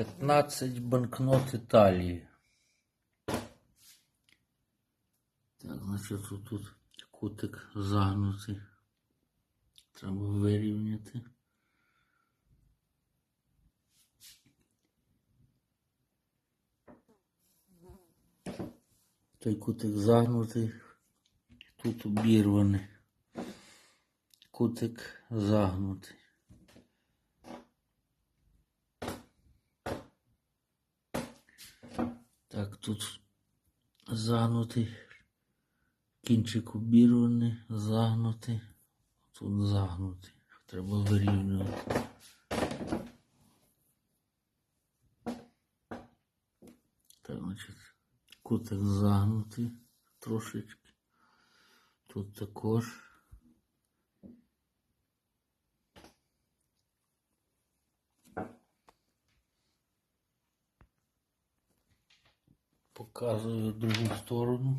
15 банкнот Італії. Так, значить тут, кутик загнутий. Треба вирівняти. Той кутик загнутий, тут обірваний. Кутик загнутий. Так, тут загнутий. Кінчик обірваний, загнутий. Тут загнутий. Треба вирівнювати. Так, значить, кутик загнутий трошечки. Тут також. Показую другу сторону.